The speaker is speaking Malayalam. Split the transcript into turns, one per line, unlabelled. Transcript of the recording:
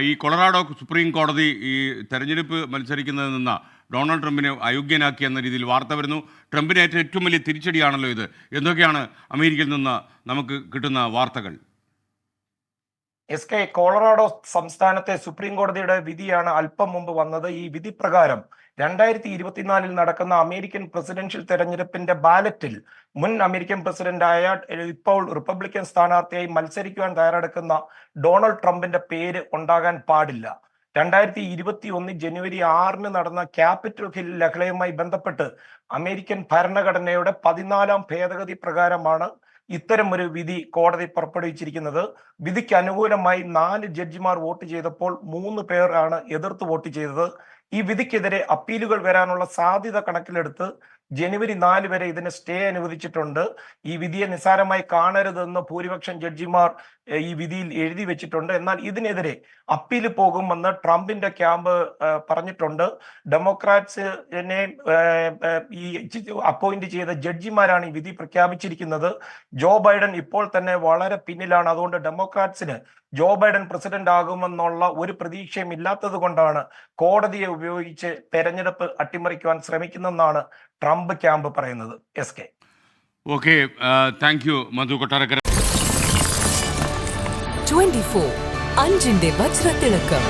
ഈ കൊളറാഡോ സുപ്രീം കോടതി ഈ തെരഞ്ഞെടുപ്പ് മത്സരിക്കുന്നതിൽ നിന്ന് ഡൊണാൾഡ് ട്രംപിനെ അയോഗ്യനാക്കി എന്ന രീതിയിൽ വാർത്ത വരുന്നു. ട്രംപിനേറ്റ ഏറ്റവും വലിയ തിരിച്ചടിയാണല്ലോ ഇത്. എന്തൊക്കെയാണ് അമേരിക്കയിൽ നിന്ന് നമുക്ക് കിട്ടുന്ന വാർത്തകൾ?
എസ് കെ കോളറാഡോ സംസ്ഥാനത്തെ സുപ്രീം കോടതിയുടെ വിധിയാണ് അല്പം മുമ്പ് വന്നത്. ഈ വിധി പ്രകാരം രണ്ടായിരത്തി ഇരുപത്തിനാലിൽ നടക്കുന്ന അമേരിക്കൻ പ്രസിഡൻഷ്യൽ തെരഞ്ഞെടുപ്പിന്റെ ബാലറ്റിൽ മുൻ അമേരിക്കൻ പ്രസിഡന്റായ ഇപ്പോൾ റിപ്പബ്ലിക്കൻ സ്ഥാനാർത്ഥിയായി മത്സരിക്കുവാൻ തയ്യാറെടുക്കുന്ന ഡൊണാൾഡ് ട്രംപിന്റെ പേര് ഉണ്ടാകാൻ പാടില്ല. രണ്ടായിരത്തി ഇരുപത്തി ഒന്ന് ജനുവരി ആറിന് നടന്ന ക്യാപിറ്റൽ ഹിൽ ലഹളയുമായി ബന്ധപ്പെട്ട് അമേരിക്കൻ ഭരണഘടനയുടെ പതിനാലാം ഭേദഗതി പ്രകാരമാണ് ഇത്തരം ഒരു വിധി കോടതി പുറപ്പെടുവിച്ചിരിക്കുന്നത്. വിധിക്ക് അനുകൂലമായി നാല് ജഡ്ജിമാർ വോട്ട് ചെയ്തപ്പോൾ മൂന്ന് പേരാണ് എതിർത്ത് വോട്ട് ചെയ്തത്. ഈ വിധിക്കെതിരെ അപ്പീലുകൾ വരാനുള്ള സാധ്യത കണക്കിലെടുത്ത് ജനുവരി നാല് വരെ ഇതിന് സ്റ്റേ അനുവദിച്ചിട്ടുണ്ട്. ഈ വിധിയെ നിസ്സാരമായി കാണരുതെന്ന് ഭൂരിപക്ഷം ജഡ്ജിമാർ ഈ വിധിയിൽ എഴുതി വെച്ചിട്ടുണ്ട്. എന്നാൽ ഇതിനെതിരെ അപ്പീൽ പോകുമെന്ന് ട്രംപിന്റെ ക്യാമ്പ് പറഞ്ഞിട്ടുണ്ട്. ഡെമോക്രാറ്റ്സിനെ ഈ അപ്പോയിന്റ് ചെയ്ത ജഡ്ജിമാരാണ് ഈ വിധി പ്രഖ്യാപിച്ചിരിക്കുന്നത്. ജോ ബൈഡൻ ഇപ്പോൾ തന്നെ വളരെ പിന്നിലാണ്. അതുകൊണ്ട് ഡെമോക്രാറ്റ്സിന് ജോ ബൈഡൻ പ്രസിഡന്റ് ആകുമെന്നുള്ള ഒരു പ്രതീക്ഷയും ഇല്ലാത്തത് കൊണ്ടാണ് കോടതിയെ ഉപയോഗിച്ച് തെരഞ്ഞെടുപ്പ് അട്ടിമറിക്കുവാൻ ശ്രമിക്കുന്നതെന്നാണ് ട്രംപ് ക്യാമ്പ് പറയുന്നത് S K.
Okay thank you Madhu Kottarakkara.
Twenty four അഞ്ചിന്റെ വജ്രത്തിളക്കം.